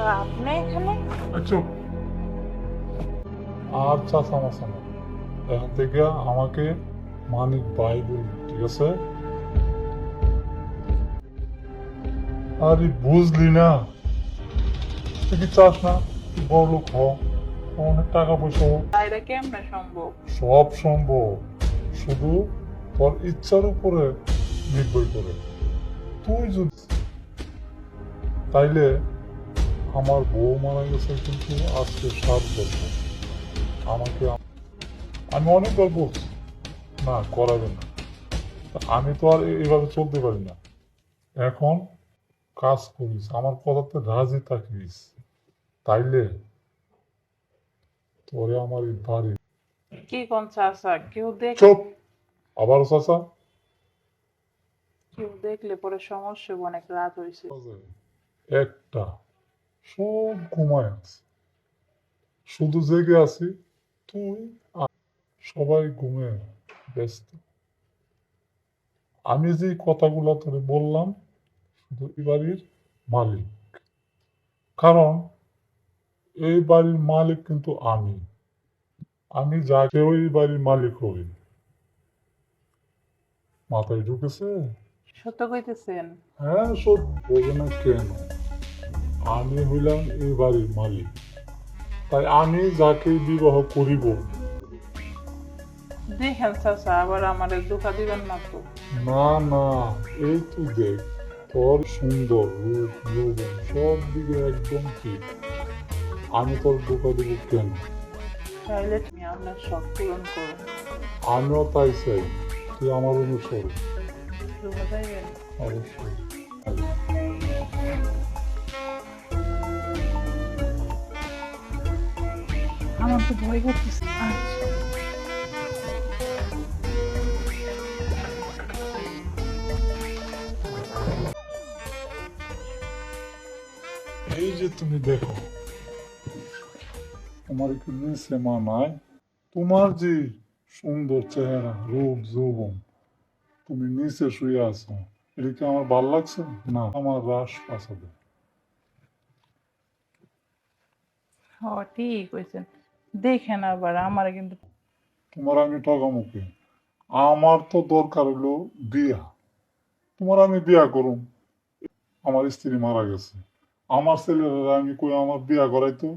আপনি এখানে? চুপ আর চাচা মাসা না এখান থেকে আমাকে মানিক ভাই বলবি ঠিক আছে? আরে বুঝলি না। তুই কি চাস না? বড় লোক হ। অনেক টাকা পয়সা হোক কেমনে সম্ভব? সব সম্ভব। শুধু তোর ইচ্ছার উপরে নির্ভর করে। তুই যদি তাইলে আমার বউ মারা গেছে কিন্তু আজকে সাত বছর। আমাকে আমি অনেকবার বলছি না করাবে না। আমি তো আর এভাবে চলতে পারি না। এখন কাজ করিস আমার কথাতে রাজি থাকিস। তাইলে তোরে আমার বাড়ি কি কোন চাচা? কেউ দেখ চুপ! আবার চাচা। কেউ দেখলে পরে সমস্যা অনেক রাত হয়েছে একটা সব ঘুমায় আছে। শুধু জেগে আছি তুই সবাই ঘুমে ব্যস্ত। আমি যে কথাগুলো তোরে বললাম শুধু এই বাড়ির মালিক। কারণ এই বাড়ির মালিক কিন্তু আমি। আমি যাকে ওই বাড়ির মালিক হই। মাথায় ঢুকেছে? সত্য কইতেছেন? হ্যাঁ বোঝে না কেন? আমি হইলাম এই বাড়ির মালিক। তাই আমি যাকে বিবাহ করিব। দেখেন চাচা আবার আমার দুঃখা দিবেন না তো। না না এই তো দেখ তোর সুন্দর রূপ সব দিকে একদম ঠিক। আমি তোর বোকা দেব কেন? চাইলে তুমি আপনার শখ পূরণ করো। আমিও তাই চাই তুই আমার অনুসরণ। অবশ্যই। আমার তো ভয় করতেছে। এই যে তুমি দেখো তোমার একটু যে সুন্দর চেহারা রূপ যৌবন তুমি নিচে শুয়ে আছো এটা কি আমার ভালো লাগছে? না আমার রাস পাশাবে ঠিক দেখেন আবার আমার কিন্তু তোমার আমি ঠকামুখে আমার তো দরকার হলো বিয়া। তোমার আমি বিয়া করুম। আমার স্ত্রী মারা গেছে। আমার ছেলেরা আমি কই আমার বিয়া করাইতো?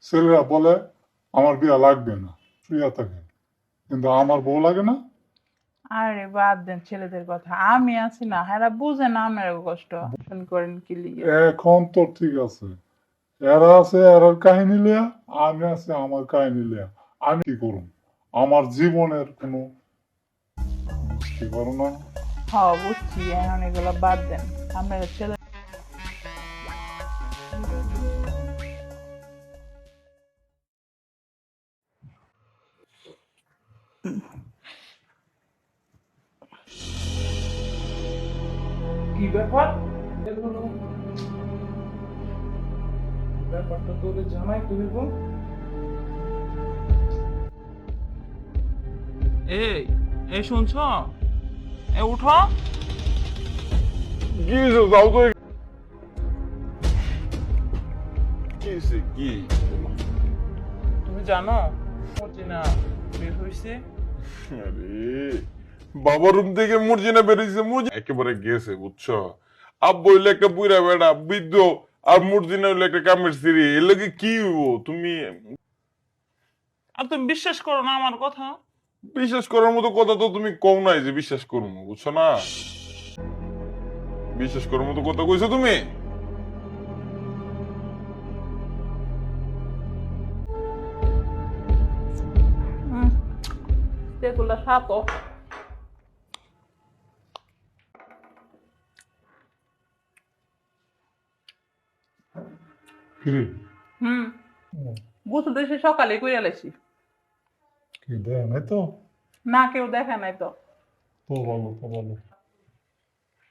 ছেলেরা বলে আমার বিয়া লাগবে না শুয়া থাকে। কিন্তু আমার বউ লাগে না? আরে বাদ দেন ছেলেদের কথা। আমি আছি না হেরা বুঝে না আমার কষ্ট। করেন কি এখন তো ঠিক আছে। এরা আছে এরার কাহিনী লিয়া আমি আছে আমার কাহিনী লিয়া আমি কি করুন আমার জীবনের কোনো কি পারো না? হ্যাঁ বুঝছি, এখন এগুলো বাদ দেন। আমরা ছেলে ব্যাপারটা তোদের জামাই তুমি বল এই এই শুনছ? এ উঠো। কি হয়েছে যাও তো কি হয়েছে কি? তুমি জানো মর্জিনা বের হয়েছে আরে বাবার রুম থেকে মুরজিনা বেরিয়েছে মুরজিনা একেবারে গেছে বুঝছ? আব্বু একটা বুড়া বেড়া বৃদ্ধ। আর মুরজিনা হইলে একটা কামের সিঁড়ি এর লাগে কি হইব? তুমি আর তুমি বিশ্বাস করো না আমার কথা? বিশ্বাস করার মতো কথা তো তুমি কম নাই যে বিশ্বাস করব বুঝছ না? বিশ্বাস করার মতো কথা কইছো তুমি? এগুলো সাতো হুম। গোসল তো সকালে কি দেয় নাই তো? না কেউ দেখে নাই তো। তো ভালো তো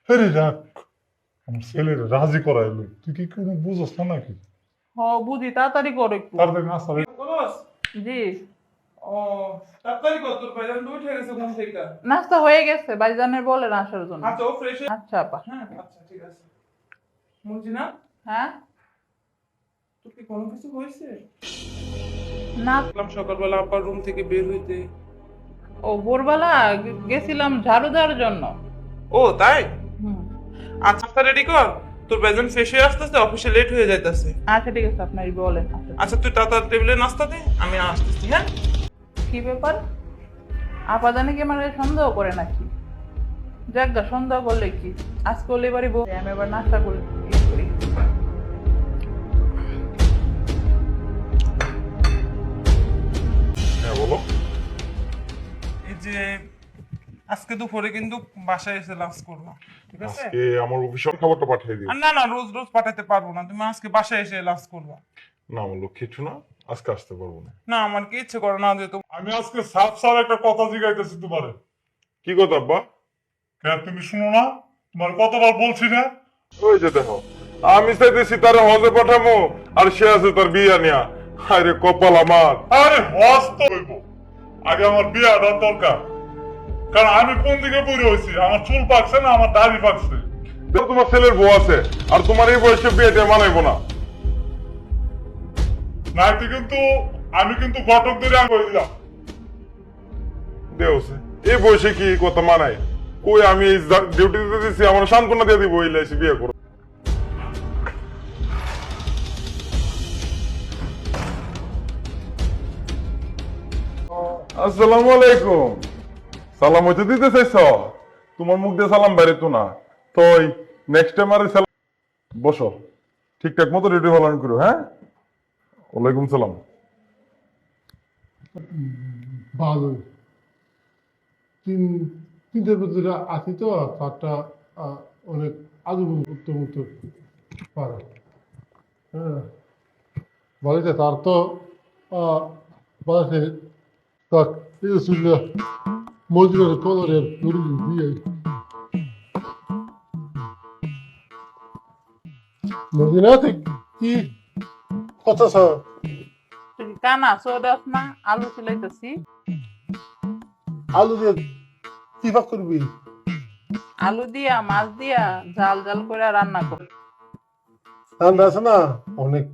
আরে রাখ আমার ছেলের রাজি করাইলো। তুই কি কোনো বুঝস না নাকি? হ বুঝি তাড়াতাড়ি করো একটু। দেখ না সারে বলস? জি। ও তাড়াতাড়ি কর তোর ভাইজান উঠে গেছে ঘুম থেকে। নাস্তা হয়ে গেছে বাইজানের বলেন আসার জন্য। আচ্ছা ও ফ্রেশ আচ্ছা আপা। হ্যাঁ আচ্ছা ঠিক আছে। হ্যাঁ? তোর কি কোনো কিছু হয়েছে? না। সকালবেলা আব্বার রুম থেকে বের হইতে। ও ভোরবেলা গেছিলাম ঝাড়ু দেওয়ার জন্য। ও তাই? আচ্ছা রেডি কর। তোর বেজন ফ্রেশ হয়ে আসতেছে অফিসে লেট হয়ে যাইতেছে। আচ্ছা ঠিক আছে আপনার বলেন। আচ্ছা, আচ্ছা তুই টাটা টেবিলে নাস্তা দে আমি আসতেছি হ্যাঁ? কি ব্যাপার? আপাদানে কি আমার সন্দেহ করে নাকি? যাজ্ঞা সন্দেহ করলে কি? আজ করলে এবারই বউ আমি এবার নাস্তা করে যে আজকে দুপুরে কিন্তু বাসায় এসে লাঞ্চ করব ঠিক আছে? আজকে আমার অফিসের খাবারটা পাঠিয়ে দিও। না না রোজ রোজ পাঠাতে পারব না তুমি আজকে বাসায় এসে লাঞ্চ করবা। না আমার লোক কিছু না আজকে আসতে পারব না। না আমার কি ইচ্ছে করে না যে আমি আজকে সাফ সার একটা কথা জিজ্ঞাইতেছি তোমারে। কি কথা আব্বা? কেন তুমি শুনো না? তোমার কতবার বলছি না? ওই যে দেখো আমি চাইতেছি তার হজে পাঠামো আর সে আছে তার বিয়া নিয়া। আরে কপাল আমার। আরে হস তো হইব আগে আমার বিয়াটা দরকার। কারণ আমি কোন দিকে পড়ে হয়েছি? আমার চুল পাকছে না আমার দাড়ি পাকছে। তোমার ছেলের বউ আছে আর তোমার এই বয়সে বিয়েটা মানাইবো না। নাইতে কিন্তু আমি কিন্তু ঘটক ধরে আমি বলে দিলাম দেওছে এই বয়সে কি কথা মানায়? কই আমি ডিউটি দিতে দিচ্ছি আমার সান্ত্বনা দিয়ে দিব এই লাইসি বিয়ে করো। আসসালামু আলাইকুম। সালাম হইতে দিতে চাইছ? তোমার মুখ দিয়ে সালাম বাইরে না। তো নেক্সট টাইম আর সালাম বসো। ঠিকঠাক মতো রেডি পালন করো হ্যাঁ? ওয়ালাইকুম সালাম। ভালো তিন তিনটার ভিতরে আছি তো, তারটা অনেক আজু উত্তম পারে। হ্যাঁ। বলেছে তার তো মজুরের কলরের দড়ি দিয়ে মজুরা ঠিক কি কথা স্যার তুই কি কানা সোদাস না আলু সিলাইতেছি আলু দিয়ে কি ভাগ করবি? আলু দিয়া মাছ দিয়া জাল জাল করে রান্না কর ঠান্ডা আছে না? অনেক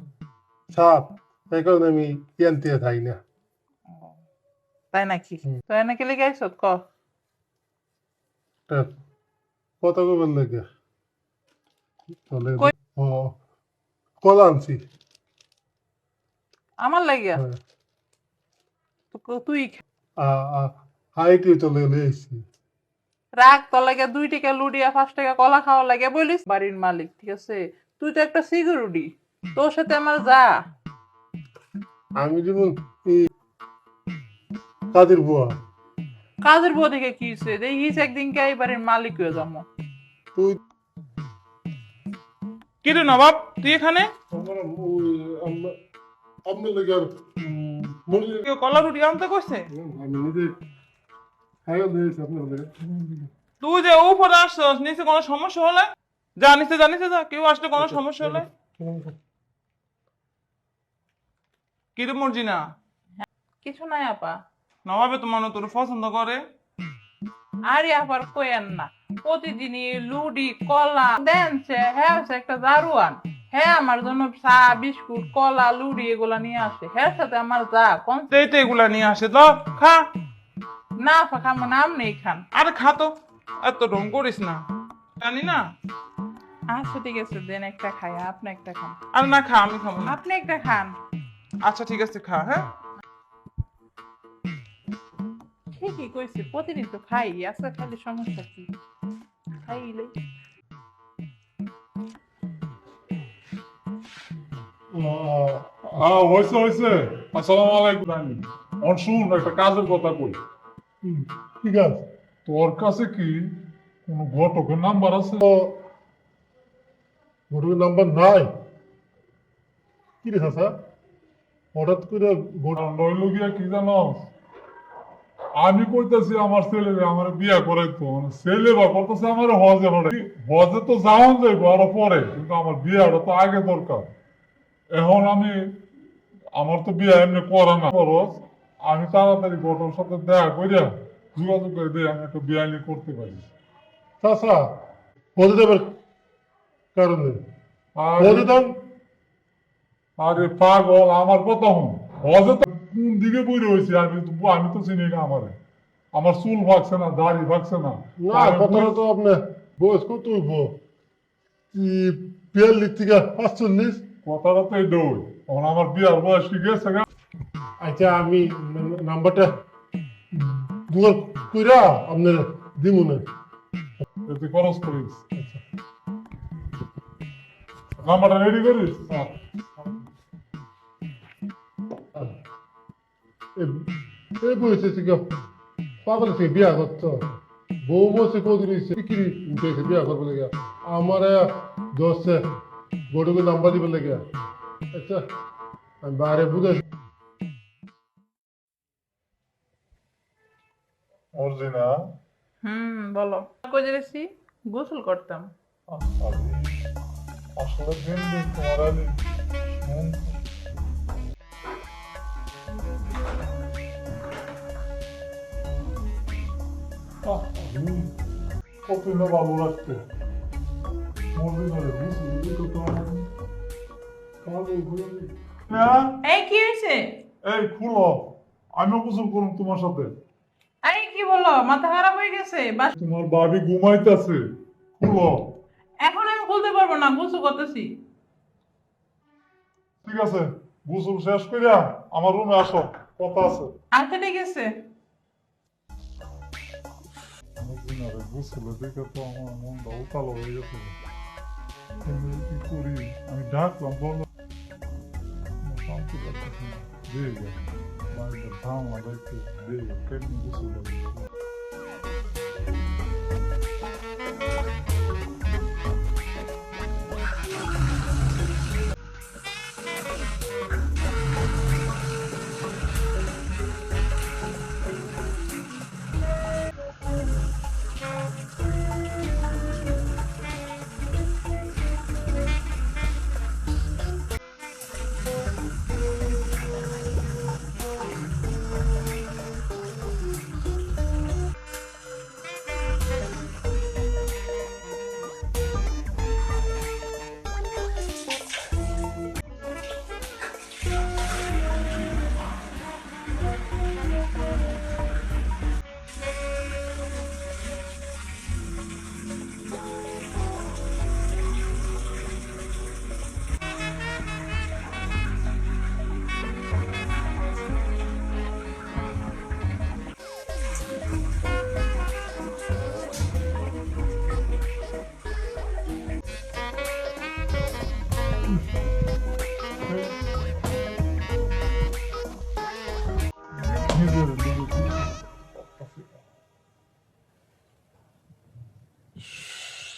সাপ এই কারণে আমি কিনতে থাই না। তাই নাকি? তাই নাকি লেগে আইসত ক। কত করবেন লাগে কলা আনছি। আমার লাগিয়া। তুই। হাইটে চলে গেলে এসছি রাখ তোর লাগে দুই টাকা লুডিয়া পাঁচ টাকা কলা খাওয়া লাগে বলিস বাড়ির মালিক ঠিক আছে। তুই তো একটা সিকিউরিটি তোর সাথে আমার যা। আমি যেমন কাদের বুয়া? কাজের বউ দেখে কি হয়েছে? দেখিস একদিনকে এই বাড়ির মালিক হয়ে যাব। তুই কি রে নবাব তুই এখানে? আমার ওই আম- আপনার লাগে আর কেউ কলা রুটি আনতে কইছে? আমি নিজে খাইও দিয়েছি আপনার তুই যে উপরে আসছস নিচে কোনো সমস্যা হলে? যা নিচে যা নিচে যা কেউ আসলে কোনো সমস্যা হলে? কি রে মর্জিনা কিছু নাই আপা। নবাবে তোমার তোর পছন্দ করে। আরে আবার কইেন না? প্রতিদিনই লুডি কলা দেন সে হ্যাঁ একটা দারুয়ান। হ্যাঁ আমার জন্য চা বিস্কুট কলা লুডি এগুলা নিয়ে আসে। হ্যাঁ সাথে আমার যা কোন তো এগুলা নিয়ে আসে তো খা। না ফাঁকা নাম নেই খান। আরে খা তো এত করিস না। জানি না। আচ্ছা ঠিক আছে দেন একটা খাই আপনি একটা খান। আরে না খা আমি খাব আপনি একটা খান। আচ্ছা ঠিক আছে খা হ্যাঁ। ঠিকই কইছে প্রতিদিন তো খাই আচ্ছা খালি সমস্যা কি খাইলে আহ হয়েছে হয়েছে আসসালামু আলাইকুম রানী অন শুন একটা কাজের কথা কই। ঠিক আছে তোর কাছে কি কোন ঘটকের নাম্বার আছে? গরুর নাম্বার নাই। কি রে চাচা? হঠাৎ করে গরু নইল গিয়া কি জানো? আমি কইতাছি আমার ছেলে আমার বিয়া করাইতো মানে ছেলে বা করতেছে আমার হজে হরে হজে তো যাওন যাইবো আরও পরে কিন্তু আমার বিয়াটা তো আগে দরকার। এখন আমি আমার তো বিয়া এমনি করা না খরচ। আমি তাড়াতাড়ি ঘটর সাথে দেখা কইরা যোগাযোগ করে দিয়ে আমি একটা বিয়া নিয়ে করতে পারি। চাচা বলতে দেবার কারণে। আর আরে পাগল আমার কথা হন হজে তো কোন দিকে বই রয়েছে আমি তো আমি তো চিনি না আমারে। আমার চুল ভাগছে না দাড়ি ভাগছে না। না আমি কথাটা তো আপনার বয়স কত হইব? বিয়াল্লিশ থেকে পাঁচচল্লিশ? কথাটা তো এই দৌড় এখন আমার বিয়ার বয়স কি গেছে? আচ্ছা আমি নাম্বারটা গুগল কইরা আপনার দিব না। তুই খরচ করিস। নাম্বারটা রেডি করিস? এ- এই বয়সে থেকে পাগল থেকে বিয়া করতো বউ বসে কদিন বিক্রি উঠেছে বিয়া করবে লেগে আমার দশে বড়কে নাম্বার দিবে লেগে আচ্ছা আমি বাইরে বুঝে অর্জিনা হুম বলো কই যাচ্ছি গোসল করতাম আসলে দিন দিন তোমার আলি আহ, আমি কতই না ভালো রাখতে মরবি ধরে বুঝলি বুঝলি তো আমার এই কি হয়েছে? এই খুলো। আমিও গোসল করুন তোমার সাথে। আরে কি বলো মাথা খারাপ হয়ে গেছে? বাস তোমার বাবি ঘুমাইতেছে। খুলো। এখন আমি খুলতে পারব না গোসল করতেছি। ঠিক আছে গোসল শেষ করিয়া আমার রুমে আসো কথা আছে। আচ্ছা ঠিক আছে। অনেকদিন আগে গোসলে দেখে তো আমার মনটা উতালো হয়ে গেছে কিন্তু কি করি আমি ডাকলাম বললাম আমার শান্তি লাগতেছে না দিয়ে গেল বাড়িতে ধামা দেখতে দিয়ে গেল কেমনি গোসল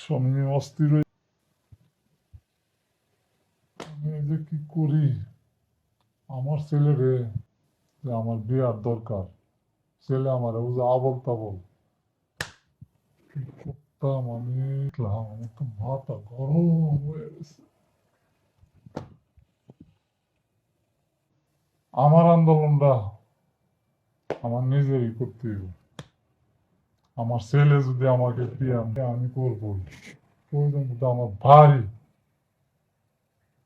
আমি অস্থির হয়ে যে কি করি আমার ছেলে রে যে আমার বিয়ার দরকার ছেলে আমার বুঝে আবল তাবল কি করতাম আমি আমার তো মাথা গরম হয়ে গেছে আমার আন্দোলনটা আমার নিজেরই করতে হবে আমার ছেলে যদি আমাকে দিয়ে আমি করব প্রয়োজন আমার ভারী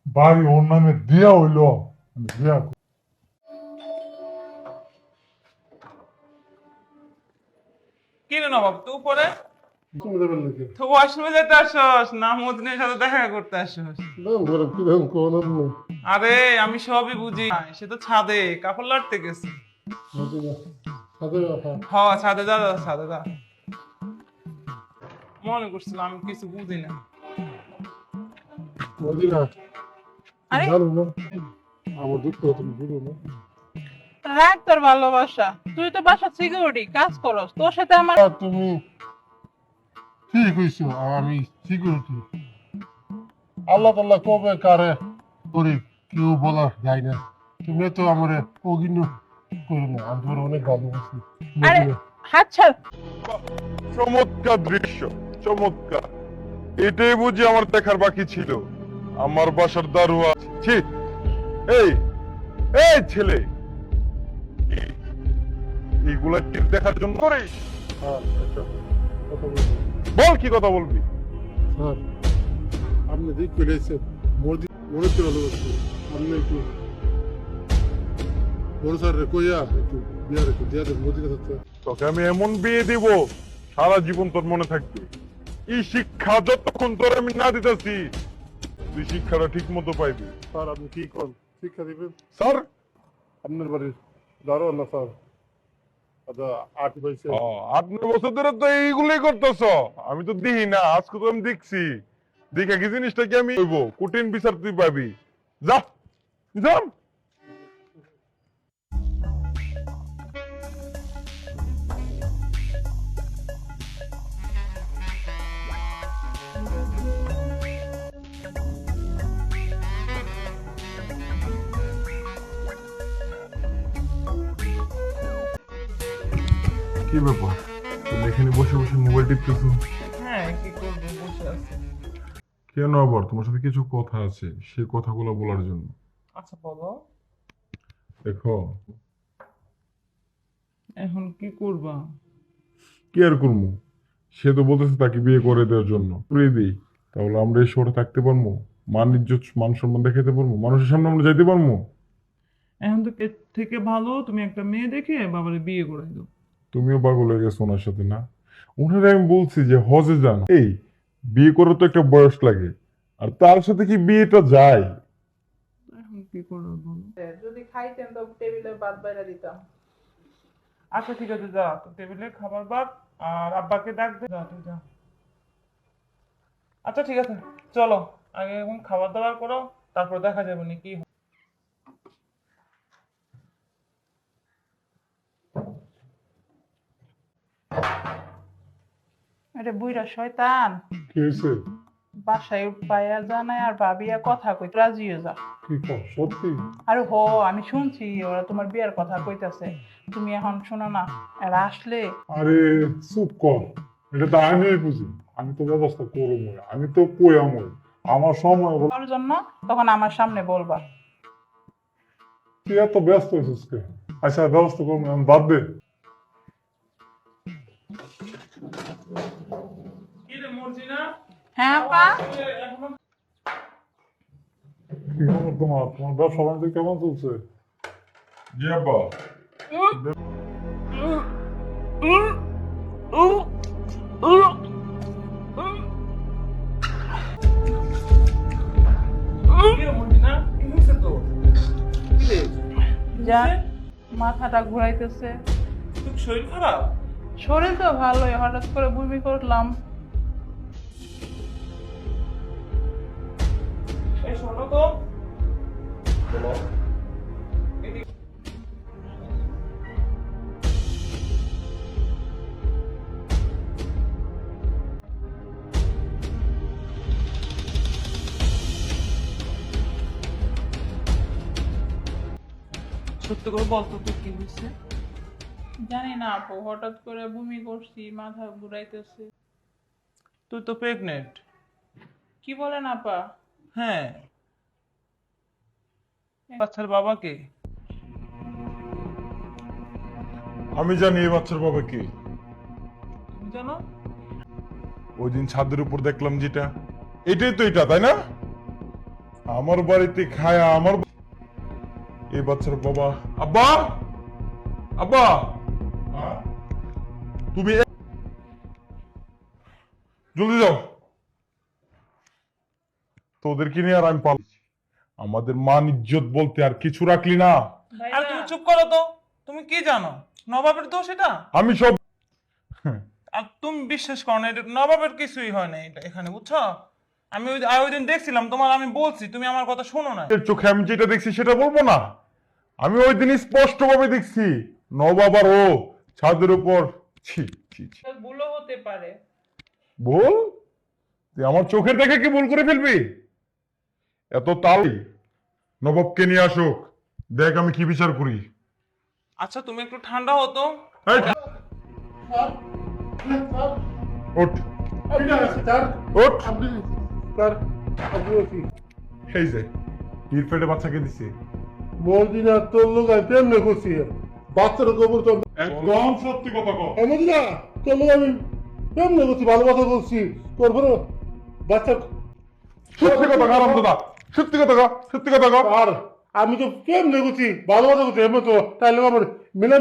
বাড়ি ওর নামে দিয়া হইল আমি বিয়া। নবাব তুই তো ওয়াশরুমে যেতে আসস না মদিনের সাথে দেখা করতে আসস। আরে আমি সবই বুঝি। সে তো ছাদে কাপড় লাড়তে গেছে। সাথে ছাদে যা ছাদে যা মনে করছিলাম আমি কিছু বুঝি না। আরে। জানো না। আমার দুঃখ তুমি বুঝো না। রাখ তোর ভালোবাসা। তুই তো বাসা সিকিউরিটি কাজ করস। তোর সাথে আমার তুমি ঠিক হইছো আমি সিকিউরিটি আল্লাহ তাল্লাহ কবে কারে করি কেউ বলা যায় না। তুমি তো আমার অগিন্য না আমি তোমার অনেক ভালোবাসি আরে হাত ছাড়। চমৎকার দৃশ্য চমৎকার। এটাই বুঝি আমার দেখার বাকি ছিল। আমার বাসার দারোয়া ছি এই এই ছেলে। এইগুলা কি দেখার জন্য? করিস হ্যাঁ, আচ্ছা। বল। কি কথা বলবি? স্যার আপনি ঠিক করেছেন মোদি ভালোবাসি। আপনি একটু বড় স্যার কইয়া একটু বিয়ার একটু দিয়া দেন মোদির কাছে তোকে আমি এমন বিয়ে দিব সারা জীবন তোর মনে থাকবে। এই শিক্ষা যতক্ষণ তোর আমি না দিতেছি তুই শিক্ষাটা ঠিক মতো পাইবি। স্যার আপনি কি করেন শিক্ষা দিবেন? স্যার? আপনার বাড়ির দারোয়ান না স্যার? আচ্ছা বছর ধরে তো এইগুলোই করতেছ। আমি তো দিই না আজকে তো আমি দেখছি। দেখে কি জিনিসটা কি আমি কঠিন বিচার তুই পাবি। যা যা। কি ব্যাপার? তুমি এখানে বসে বসে মোবাইল টিপতেছো? হ্যাঁ কি করব? বসে আছি। কেন আবার? তোমার সাথে কিছু কথা আছে সেই কথাগুলো বলার জন্য। আচ্ছা বলো। দেখো। এখন কি করবা? কি আর করব? সে তো বলতেছে তাকে বিয়ে করে দেওয়ার জন্য। করে দিই তাহলে আমরা এই শহরে থাকতে পারব? মান ইজ্জত মান সম্মান দেখাতে পারব? মানুষের সামনে আমরা যাইতে পারব? এখন তো থেকে ভালো? তুমি একটা মেয়ে দেখে বাবারে বিয়ে করে দাও। তুমিও পাগল হয়ে গেছো ওনার সাথে না? ওনারে আমি বলছি যে হজে যান। এই বিয়ে করার তো একটা বয়স লাগে আর তার সাথে কি বিয়েটা যায়? কি করব যদি খাইতেন তো টেবিলে ভাত বাইরে দিতাম। আচ্ছা ঠিক আছে যা তো টেবিলে খাবার বাদ আর আব্বাকে ডাক দে। যা তুই যা। আচ্ছা ঠিক আছে চলো আগে এখন খাবার দাবার করো তারপর দেখা যাবে নি কি হয়। আরে বুইরা শয়তান। কি হয়েছে? বাসায় পাইয়া জানায় আর ভাবিয়া কথা কই রাজিও যা কি কর সত্যি? আরে হো আমি শুনছি ওরা তোমার বিয়ার কথা কইতাছে। তুমি এখন শোনো না এরা আসলে আরে চুপ কর। এটা তো আমি বুঝি। আমি তো ব্যবস্থা করব আমি তো কয়ামই আমার সময় বল ওর জন্য তখন আমার সামনে বলবা। তুই এত ব্যস্ত হয়েছিস আচ্ছা ব্যবস্থা করব আমি বাদ দে। হ্যাঁ পা কি খবর তোমার? তোমার ব্যবসা বাণিজ্য কেমন চলছে? জি আব্বা কি রে মর্জিনা কি হয়েছে তো কি রে যা মাথাটা ঘুরাইতেছে। শরীর খারাপ? শরীর তো ভালোই হঠাৎ করে বমি করলাম। শোনো তো। সত্য করে বলতো তোর কি হয়েছে? জানি না আপু হঠাৎ করে বমি করছি মাথা ঘুরাইতেছে। তুই তো প্রেগনেন্ট কি বলেন আপা? হ্যাঁ। বাচ্চার বাবাকে? আমি জানি এই বাচ্চার বাবা কে। জানো? ওই দিন ছাদের উপর দেখলাম যেটা। এটাই তো এটা তাই না? আমার বাড়িতে খায়া আমার এই বাচ্চার বাবা। আব্বা! আব্বা! তুমি জলদি যাও। তোদেরকে নিয়ে আর আমি পাল আমাদের মান ইজ্জত বলতে আর কিছু রাখলি না। আর তুমি চুপ করো তো। তুমি কি জানো? নবাবের দোষ এটা? আমি সব আর তুমি বিশ্বাস করো না এটা নবাবের কিছুই হয় না এটা এখানে বুঝছ? আমি ওই ওই দিন দেখছিলাম তোমার আমি বলছি তুমি আমার কথা শোনো না এর চোখে আমি যেটা দেখছি সেটা বলব না। আমি ওই দিন স্পষ্ট ভাবে দেখছি নবাব আর ও ছাদের উপর ছি ছি ছি। ভুলও হতে পারে। ভুল? তুই আমার চোখের দেখে কি ভুল করে ফেলবি? এত তাল নবাবকে নিয়ে আসুক। দেখ আমি কি বিচার করি। আচ্ছা তুমি একটু ঠান্ডা হতো ওঠ। ওঠ। এই যে তীর পেটে বাচ্চাকে দিছে। তোর লোক বাচ্চার গোবর তো একদম সত্যি কথা মদিনা তোর লোক আমি বাচ্চা সত্যি কথা কারণ দাদা সত্যি কথা সত্যি কথা আর আমি তো কেমনে গুছি ভালো কথা গুছি এমন তো তাইলে আমার মিলে